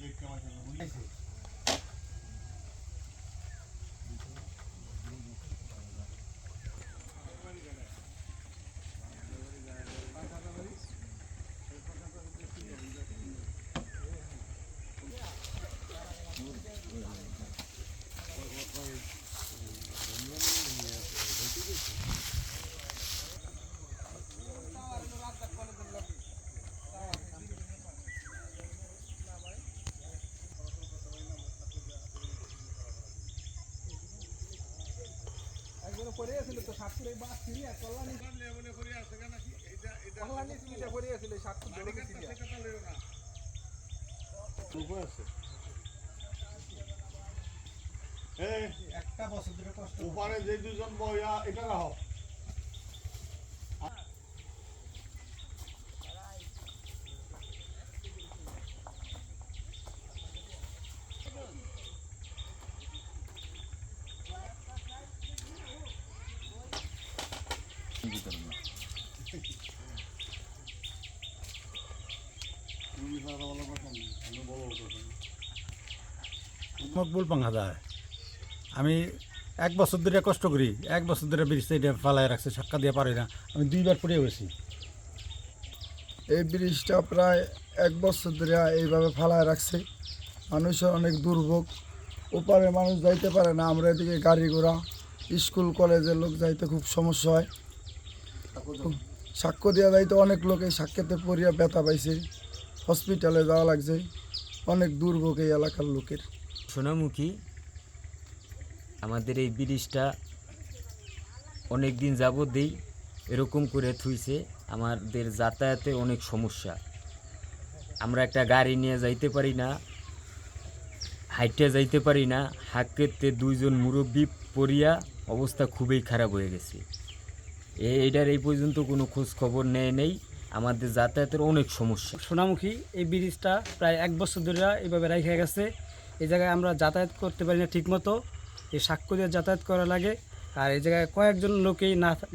দেখতে পাচ্ছি করে আছিল তো সাতপুর এই বাস সিরিয়া কল্যাণী কল্যাণী সিরিয়া করিয়েছিল সাতপুর সিরিয়া এই একটা বছর ধরে কষ্ট ওপারে যে দুজন বয়া এটা রাখো। মকবুল পাঙ্গাদার আমি এক বছর ধরে কষ্ট করি এক বছর ধরে ব্রিজটা এটা ফালাই রাখছে সাক্কা দিয়ে পারি না। আমি দুইবার পড়ে গেছি এই ব্রিজটা প্রায় এক বছর ধরে এইভাবে ফালায় রাখছে। মানুষের অনেক দুর্ভোগ। ওপারে মানুষ যাইতে পারে না আমরা এদিকে গাড়ি ঘোড়া স্কুল কলেজের লোক যাইতে খুব সমস্যা হয়। সাক্ষ্য দেওয়া যাইতে অনেক লোক সাক্ষাতে পড়িয়া ব্যথা পাইছে। হসপিটালে যাওয়া লাগছে। অনেক দুর্ভোগ এই এলাকার লোকের। সোনামুখী আমাদের এই ব্রিজটা অনেক দিন যাবৎ দেই এরকম করে থুইছে। আমাদের যাতায়াতের অনেক সমস্যা। আমরা একটা গাড়ি নিয়ে যাইতে পারি না হাইটে যাইতে পারি না। হাঁকতে দুইজন মুরব্বী পড়িয়া অবস্থা খুবই খারাপ হয়ে গেছে। এ, এটার এই পর্যন্ত কোনো খোঁজ খবর নেয় নেই। আমাদের যাতায়াতের অনেক সমস্যা। সোনামুখী, এই ব্রিজটা প্রায় এক বছর ধরে এইভাবে রেখে গেছে। এই জায়গায় আমরা যাতায়াত করতে পারি না ঠিকমতো। এই সাক্ষ্য দিয়ে যাতায়াত করা লাগে। আর এই জায়গায় কয়েকজন লোকেই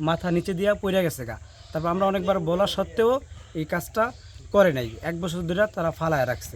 মাথা নিচে দিয়া পড়ে গেছে গা। তারপর আমরা অনেকবার বলা সত্ত্বেও এই কাজটা করে নাই। এক বছর ধরে তারা ফালায় রাখছে।